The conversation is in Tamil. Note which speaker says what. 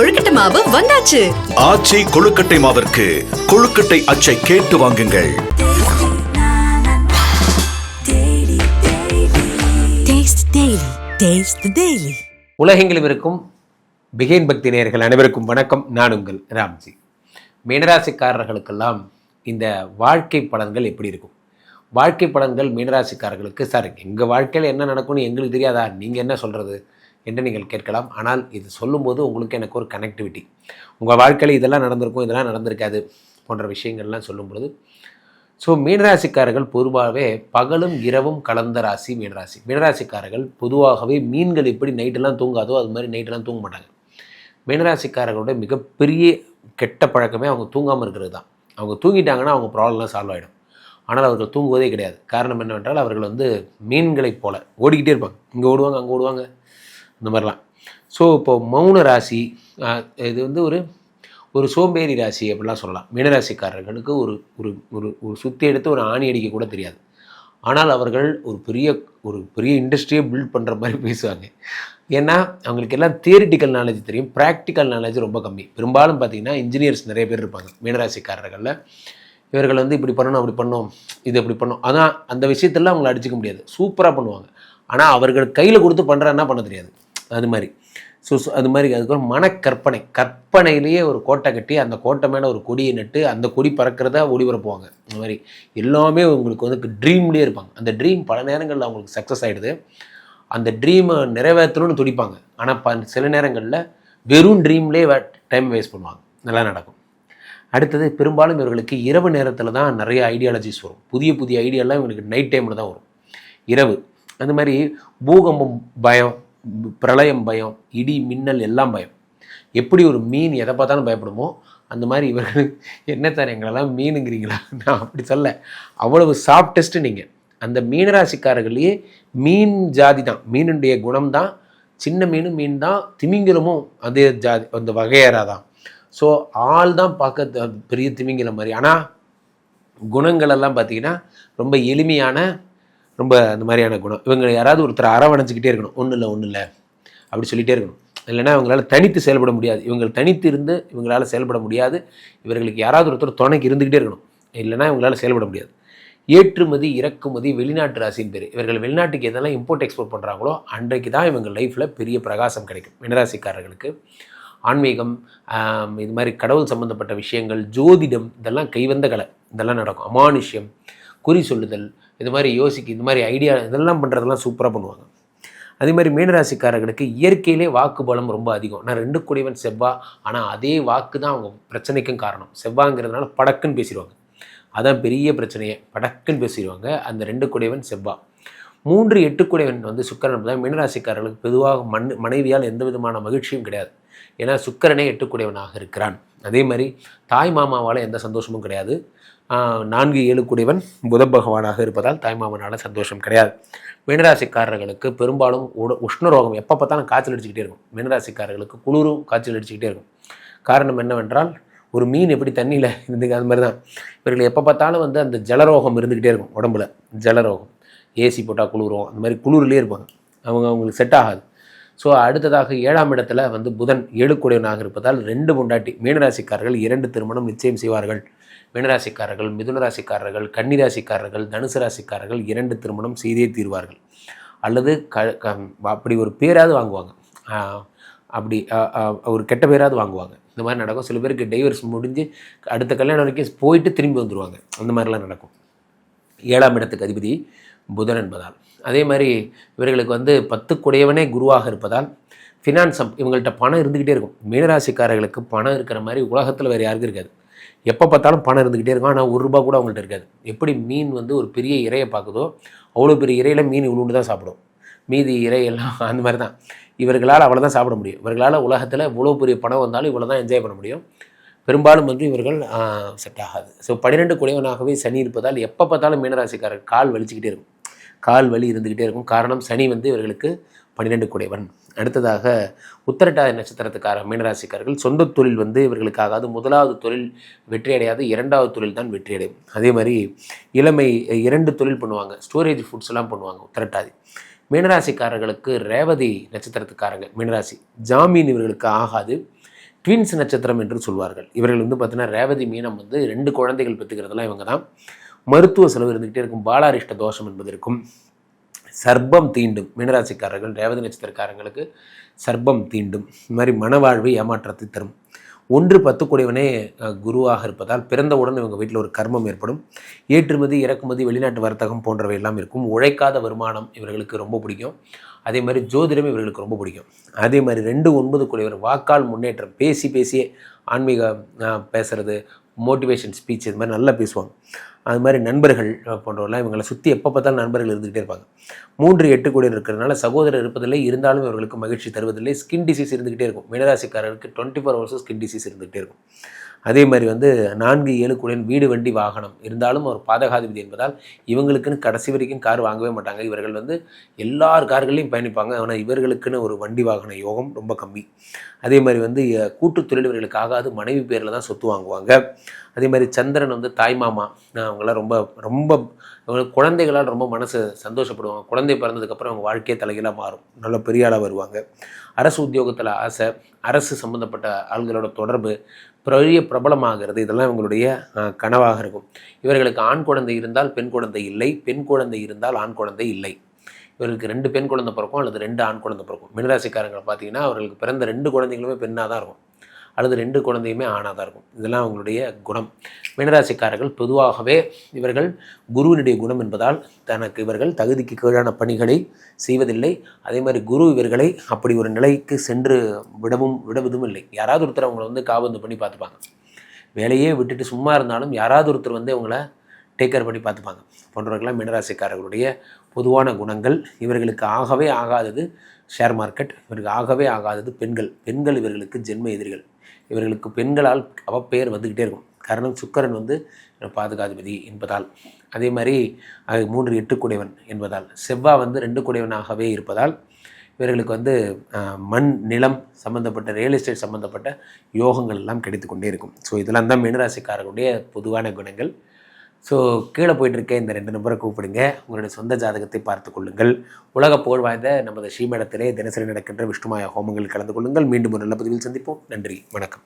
Speaker 1: கொழுக்கட்டை மாவு வந்தாச்சு.
Speaker 2: ஆச்சி கொழுக்கட்டை மாவிற்கு கொழுக்கட்டை அச்சை கேட்டு வாங்குங்கள்.
Speaker 3: Taste Daily. Taste the Daily.
Speaker 4: உலகெங்கிலும் இருக்கும் பிகைன் பக்தி நேயர்கள் அனைவருக்கும் வணக்கம். நான் உங்கள் ராம்ஜி. மீனராசிக்காரர்களுக்கெல்லாம் இந்த வாழ்க்கை பலன்கள் எப்படி இருக்கும்? வாழ்க்கை பலன்கள் மீனராசிக்காரர்களுக்கு சார் எங்கள் வாழ்க்கையில் என்ன நடக்கும்னு எங்களுக்கு தெரியாதா? நீங்கள் என்ன சொல்கிறது என்று நீங்கள் கேட்கலாம். ஆனால் இது சொல்லும்போது உங்களுக்கு எனக்கு ஒரு கனெக்டிவிட்டி உங்கள் வாழ்க்கையில் இதெல்லாம் நடந்திருக்கும் இதெல்லாம் நடந்திருக்காது போன்ற விஷயங்கள்லாம் சொல்லும்பொழுது ஸோ மீனராசிக்காரர்கள் பொதுவாகவே பகலும் இரவும் கலந்த ராசி மீனராசி. மீனராசிக்காரர்கள் பொதுவாகவே மீன்கள் எப்படி நைட்டெல்லாம் தூங்காதோ அது மாதிரி நைட்டெல்லாம் தூங்க மாட்டாங்க. மீனராசிக்காரர்களோட மிகப்பெரிய கெட்ட பழக்கமே அவங்க தூங்காமல் இருக்கிறது தான். அவங்க தூங்கிட்டாங்கன்னா அவங்க ப்ராப்ளம்லாம் சால்வ் ஆகிடும் ஆனால் அவர்கள் தூங்குவதே கிடையாது. காரணம் என்னவென்றால் அவர்கள் வந்து மீன்களைப் போல ஓடிக்கிட்டே இருப்பாங்க. இங்கே ஓடுவாங்க அங்கே ஓடுவாங்க. இந்த மாதிரிலாம். ஸோ இப்போ மௌன ராசி இது வந்து ஒரு ஒரு சோம்பேறி ராசி அப்படிலாம் சொல்லலாம். மீனராசிக்காரர்களுக்கு ஒரு ஒரு ஒரு ஒரு சுற்றி எடுத்து ஒரு ஆணி அடிக்க கூட தெரியாது. ஆனால் அவர்கள் ஒரு பெரிய ஒரு பெரிய இண்டஸ்ட்ரியை பில்ட் பண்ணுற மாதிரி பேசுவாங்க. ஏன்னா அவங்களுக்கு எல்லாம் தியரிட்டிக்கல் நாலேஜ் தெரியும் ப்ராக்டிக்கல் நாலேஜ் ரொம்ப கம்மி. பெரும்பாலும் பார்த்தீங்கன்னா இன்ஜினியர்ஸ் நிறைய பேர் இருப்பாங்க மீனராசிக்காரர்களில். இவர்கள் வந்து இப்படி பண்ணணும் அப்படி பண்ணோம் இது இப்படி பண்ணோம் அதான் அந்த விஷயத்தெல்லாம் அவங்கள அடிச்சுக்க முடியாது. சூப்பராக பண்ணுவாங்க. ஆனால் அவர்கள் கையில் கொடுத்து பண்ணுறான்னா பண்ண தெரியாது. அது மாதிரி. ஸோ அது மாதிரி அதுக்கப்புறம் மனக்கற்பனை. கற்பனையிலேயே ஒரு கோட்டை கட்டி அந்த கோட்டை மேலே ஒரு கொடியை நட்டு அந்த கொடி பறக்கிறதா ஒளிபரப்புவாங்க இந்த மாதிரி எல்லாமே உங்களுக்கு வந்து ட்ரீம்லேயே இருப்பாங்க. அந்த ட்ரீம் பல நேரங்களில் அவங்களுக்கு சக்ஸஸ் ஆகிடுது அந்த ட்ரீமை நிறைவேற்றணும்னு துடிப்பாங்க. ஆனால் ப சில நேரங்களில் வெறும் ட்ரீம்லேயே டைம் வேஸ்ட் பண்ணுவாங்க. நல்லா நடக்கும். அடுத்தது பெரும்பாலும் இவர்களுக்கு இரவு நேரத்தில் தான் நிறைய ஐடியாலஜிஸ் வரும். புதிய புதிய ஐடியாலாம் இவங்களுக்கு நைட் டைமில் தான் வரும். இரவு. அந்த மாதிரி பூகம்பம் பயம் பிரளயம் பயம் இடி மின்னல் எல்லாம் பயம். எப்படி ஒரு மீன் எதை பார்த்தாலும் பயப்படுமோ அந்த மாதிரி இவர்கள் என்ன சார் எங்களெல்லாம் மீனுங்கிறீங்களா? நான் அப்படி சொல்ல. அவ்வளவு சாஃப்டஸ்ட்டு நீங்கள் அந்த மீனராசிக்காரர்களையே மீன் ஜாதி தான். மீனுடைய குணம் தான். சின்ன மீனும் மீன் தான். திமிங்கிலமும் அதே ஜாதி அந்த வகையறா தான். ஸோ ஆள் தான் பார்க்க பெரிய திமிங்கிலம் மாதிரி. ஆனால் குணங்களெல்லாம் பார்த்திங்கன்னா ரொம்ப எளிமையான ரொம்ப அந்த மாதிரியான குணம். இவங்க யாராவது ஒருத்தர் அரவணைச்சிக்கிட்டே இருக்கணும். ஒன்றும் இல்லை ஒன்றும் இல்லை. அப்படி சொல்லிகிட்டே இருக்கணும். இல்லைன்னா இவங்களால தனித்து செயல்பட முடியாது. இவங்க தனித்து இருந்து இவங்களால செயல்பட முடியாது. இவர்களுக்கு யாராவது ஒருத்தர் துணைக்கு இருந்துக்கிட்டே இருக்கணும். இல்லைன்னா இவங்களால செயல்பட முடியாது. ஏற்றுமதி இறக்குமதி வெளிநாட்டு ராசின் பேர். இவர்கள் வெளிநாட்டுக்கு எதெல்லாம் இம்போர்ட் எக்ஸ்போர்ட் பண்ணுறாங்களோ அன்றைக்கு தான் இவங்க லைஃப்பில் பெரிய பிரகாசம் கிடைக்கும். மினராசிக்காரர்களுக்கு ஆன்மீகம் இது மாதிரி கடவுள் சம்மந்தப்பட்ட விஷயங்கள் ஜோதிடம் இதெல்லாம் கைவந்த கலை. இதெல்லாம் நடக்கும். அமானுஷ்யம் குறி சொல்லுதல் இது மாதிரி யோசிக்க இந்த மாதிரி ஐடியா இதெல்லாம் பண்ணுறதெல்லாம் சூப்பராக பண்ணுவாங்க. அதே மாதிரி மீனராசிக்காரர்களுக்கு இயற்கையிலே வாக்கு பலம் ரொம்ப அதிகம். நான் ரெண்டு கூடியவன் செவ்வா ஆனால் அதே வாக்கு தான் அவங்க பிரச்சனைக்கும் காரணம். செவ்வாங்கிறதுனால படக்குன்னு பேசிடுவாங்க. அதான் பெரிய பிரச்சனையே படக்குன்னு பேசிடுவாங்க. அந்த ரெண்டு கூடியவன் செவ்வா. மூன்று எட்டு கூடியவன் வந்து சுக்கரன் தான் மீனராசிக்காரர்களுக்கு பொதுவாக மண் மனைவியால் எந்த விதமான மகிழ்ச்சியும் கிடையாது. ஏன்னா சுக்கரனே எட்டுக்குடையவனாக இருக்கிறான். அதே மாதிரி தாய் மாமாவால் எந்த சந்தோஷமும் கிடையாது. நான்கு ஏழு குடைவன் புத பகவானாக இருப்பதால் தாய்மாமனால் சந்தோஷம் கிடையாது. மீனராசிக்காரர்களுக்கு பெரும்பாலும் உட உஷ்ண ரோகம் எப்போ பார்த்தாலும் காய்ச்சல் அடிச்சுக்கிட்டே இருக்கும். மீனராசிக்காரர்களுக்கு குளிரும் காய்ச்சல் அடிச்சுக்கிட்டே இருக்கும். காரணம் என்னவென்றால் ஒரு மீன் எப்படி தண்ணியில் இருந்து அது மாதிரி தான் இவர்கள் எப்போ பார்த்தாலும் வந்து அந்த ஜலரோகம் இருந்துக்கிட்டே இருக்கும் உடம்புல. ஜலரோகம். ஏசி போட்டால் குளிரும். அந்த மாதிரி குளிர்லேயே இருப்பாங்க. அவங்க அவங்களுக்கு செட் ஆகாது. ஸோ அடுத்ததாக ஏழாம் இடத்துல வந்து புதன் ஏழுக்குடையவனாக இருப்பதால் ரெண்டு பொண்டாட்டி மீனராசிக்காரர்கள் இரண்டு திருமணம் நிச்சயம் செய்வார்கள். மீனராசிக்காரர்கள் மிதுனராசிக்காரர்கள் கன்னிராசிக்காரர்கள் தனுசு ராசிக்காரர்கள் இரண்டு திருமணம் செய்தே தீர்வார்கள். அல்லது க க- அப்படி ஒரு பேராவது வாங்குவாங்க. அப்படி ஒரு கெட்ட பேராவது வாங்குவாங்க. இந்த மாதிரி நடக்கும். சில பேருக்கு டைவர்ஸ் முடிஞ்சு அடுத்த கல்யாணம் வரைக்கும் போயிட்டு திரும்பி வந்துடுவாங்க அந்த மாதிரிலாம் நடக்கும். ஏழாம் இடத்துக்கு அதிபதி புதன் என்பதால். அதே மாதிரி இவர்களுக்கு வந்து பத்து குடையவனே குருவாக இருப்பதால் ஃபினான்ஸ் இவங்கள்ட்ட பணம் இருந்துக்கிட்டே இருக்கும். மீனராசிக்காரர்களுக்கு பணம் இருக்கிற மாதிரி உலகத்தில் வேறு யாருக்கும் இருக்காது. எப்போ பார்த்தாலும் பணம் இருந்துக்கிட்டே இருக்கும். ஆனால் ஒரு ரூபா கூட அவங்கள்ட்ட இருக்காது. எப்படி மீன் வந்து ஒரு பெரிய இரையை பார்க்குதோ அவ்வளோ பெரிய இறையில் மீன் இவ்வளோண்டு தான் சாப்பிடும். மீதி இறையெல்லாம் அந்த மாதிரி தான் இவர்களால் அவ்வளோ தான் சாப்பிட முடியும். இவர்களால் உலகத்தில் இவ்வளோ பெரிய பணம் வந்தாலும் இவ்வளோ தான் என்ஜாய் பண்ண முடியும். பெரும்பாலும் வந்து இவர்கள் செட் ஆகாது. ஸோ பன்னிரெண்டு குடைவனாகவே சனி இருப்பதால் எப்போ பார்த்தாலும் மீனராசிக்காரர் கால் வலிச்சுக்கிட்டே இருக்கும். கால் வலி இருந்துக்கிட்டே இருக்கும். காரணம் சனி வந்து இவர்களுக்கு பன்னிரெண்டு குடைவன் அடுத்ததாக உத்தரட்டாதி நட்சத்திரத்துக்கார மீனராசிக்காரர்கள் சொந்த தொழில் வந்து இவர்களுக்கு ஆகாது முதலாவது தொழில் வெற்றி அடையாது. இரண்டாவது தொழில் தான் வெற்றி அடையும். அதே மாதிரி இளமை இரண்டு தொழில் பண்ணுவாங்க. ஸ்டோரேஜ் ஃபுட்ஸ் எல்லாம் பண்ணுவாங்க உத்தரட்டாதி. மீனராசிக்காரர்களுக்கு ரேவதி நட்சத்திரத்துக்காரங்க மீனராசி. ஜாமீன் இவர்களுக்கு ஆகாது. ட்வின்ஸ் நட்சத்திரம் என்று சொல்வார்கள். இவர்கள் வந்து பார்த்தீங்கன்னா ரேவதி மீனம் வந்து ரெண்டு குழந்தைகள் பெற்றுக்கிறதுலாம் இவங்க தான் மருத்துவ செலவு இருந்துகிட்டே இருக்கும். பாலாரிஷ்ட தோஷம் என்பது இருக்கும். சர்ப்பம் தீண்டும். மீனராசிக்காரர்கள் ரேவதி நட்சத்திரக்காரங்களுக்கு சர்ப்பம் தீண்டும். இந்த மாதிரி மனவாழ்வு ஏமாற்றத்தை தரும். ஒன்று பத்து கூடியவனே குருவாக இருப்பதால் பிறந்தவுடன் இவங்க வீட்டில் ஒரு கர்மம் ஏற்படும். ஏற்றுமதி இறக்குமதி வெளிநாட்டு வர்த்தகம் போன்றவை எல்லாம் இருக்கும். உழைக்காத வருமானம் இவர்களுக்கு ரொம்ப பிடிக்கும். அதே மாதிரி ஜோதிடம் இவர்களுக்கு ரொம்ப பிடிக்கும். அதே மாதிரி ரெண்டு ஒன்பது கூடியவர் வாக்கால் முன்னேற்றம். பேசி பேசியே ஆன்மீக பேசுறது மோட்டிவேஷன் ஸ்பீச் இது மாதிரி நல்லா பேசுவாங்க. அது மாதிரி நண்பர்கள் போன்றவர்களாம் இவங்களை சுற்றி எப்போ பார்த்தாலும் நண்பர்கள் இருந்துகிட்டே இருப்பாங்க. மூன்று எட்டு கோடி இருக்கிறதுனால சகோதரர் இருப்பதில்லை இருந்தாலும் இவர்களுக்கு மகிழ்ச்சி தருவதில்லை. ஸ்கின் டிசீஸ் இருந்துகிட்டே இருக்கும். மீனராசிக்காரருக்கு டுவெண்ட்டி ஃபோர் ஹவர்ஸும் ஸ்கின் டிசீஸ் இருந்துகிட்டே இருக்கும். அதே மாதிரி வந்து நான்கு ஏழு கூடியன் வீடு வண்டி வாகனம். இருந்தாலும் ஒரு பாதகாதிபதி என்பதால் இவங்களுக்குன்னு கடைசி வரைக்கும் கார் வாங்கவே மாட்டாங்க. இவர்கள் வந்து எல்லார் கார்களையும் பயணிப்பாங்க. ஆனால் இவர்களுக்குன்னு ஒரு வண்டி வாகன யோகம் ரொம்ப கம்மி. அதே மாதிரி வந்து அஹ், கூட்டுத் தொழில் மனைவி பேரில் தான் சொத்து வாங்குவாங்க. அதே மாதிரி சந்திரன் வந்து தாய்மாமா அவங்களாம் ரொம்ப ரொம்ப குழந்தைகளால் ரொம்ப மனசு சந்தோஷப்படுவாங்க. குழந்தை பிறந்ததுக்கப்புறம் அவங்க வாழ்க்கையே தலைகளாக மாறும். நல்ல பெரிய ஆளாக வருவாங்க. அரசு உத்தியோகத்தில் ஆசை அரசு சம்மந்தப்பட்ட ஆள்களோட தொடர்பு பெரிய பிரபலமாகிறது. இதெல்லாம் இவங்களுடைய கனவாக இருக்கும். இவர்களுக்கு ஆண் குழந்தை இருந்தால் பெண் குழந்தை இல்லை. பெண் குழந்தை இருந்தால் ஆண் குழந்தை இல்லை. இவர்களுக்கு ரெண்டு பெண் குழந்தை பிறக்கும் அல்லது ரெண்டு ஆண் குழந்தை பிறக்கும். மினராசிக்காரங்களை பார்த்தீங்கன்னா அவர்களுக்கு பிறந்த ரெண்டு குழந்தைங்களுமே பெண்ணாக தான் இருக்கும். அல்லது ரெண்டு குழந்தையுமே ஆணாக தான் இருக்கும். இதெல்லாம் அவங்களுடைய குணம். மீனராசிக்காரர்கள் பொதுவாகவே இவர்கள் குருவினுடைய குணம் என்பதால் தனக்கு இவர்கள் தகுதிக்கு கீழான பணிகளை செய்வதில்லை. அதே மாதிரி குரு இவர்களை அப்படி ஒரு நிலைக்கு சென்று விடவும் விடுவதும் இல்லை. யாராவது ஒருத்தர் அவங்கள வந்து காபந்து பண்ணி பார்த்துப்பாங்க. வேலையே விட்டுட்டு சும்மா இருந்தாலும் யாராவது ஒருத்தர் வந்து அவங்கள டேக் கேர் பண்ணி பார்த்துப்பாங்க. போன்றவர்களாம் மீனராசிக்காரர்களுடைய பொதுவான குணங்கள். இவர்களுக்கு ஆகவே ஆகாதது ஷேர் மார்க்கெட் இவருக்கு ஆகவே ஆகாதது பெண்கள். பெண்கள் இவர்களுக்கு ஜென்ம எதிரிகள். இவர்களுக்கு பெண்களால் அவப்பெயர் வந்துக்கிட்டே இருக்கும். காரணம் சுக்கரன் வந்து பாதுகாதிபதி என்பதால். அதே மாதிரி அது மூன்று எட்டு குடைவன் என்பதால். செவ்வாய் வந்து ரெண்டு குடைவனாகவே இருப்பதால் இவர்களுக்கு வந்து மண் நிலம் சம்மந்தப்பட்ட ரியல் எஸ்டேட் சம்மந்தப்பட்ட யோகங்கள் எல்லாம் கிடைத்து கொண்டே இருக்கும். ஸோ இதெல்லாம் தான் மீனராசிக்காரர்களுடைய பொதுவான குணங்கள். ஸோ கீழே போயிட்டுருக்க இந்த ரெண்டு நம்பரை கூப்பிடுங்க. உங்களுடைய சொந்த ஜாதகத்தை பார்த்து கொள்ளுங்கள். உலக புகழ் வாய்ந்த நமது ஸ்ரீமடத்திலே தினசரி நடக்கின்ற விஷ்ணுமாய ஹோமங்கள் கலந்து கொள்ளுங்கள். மீண்டும் ஒரு நல்ல பதிவில் சந்திப்போம். நன்றி. வணக்கம்.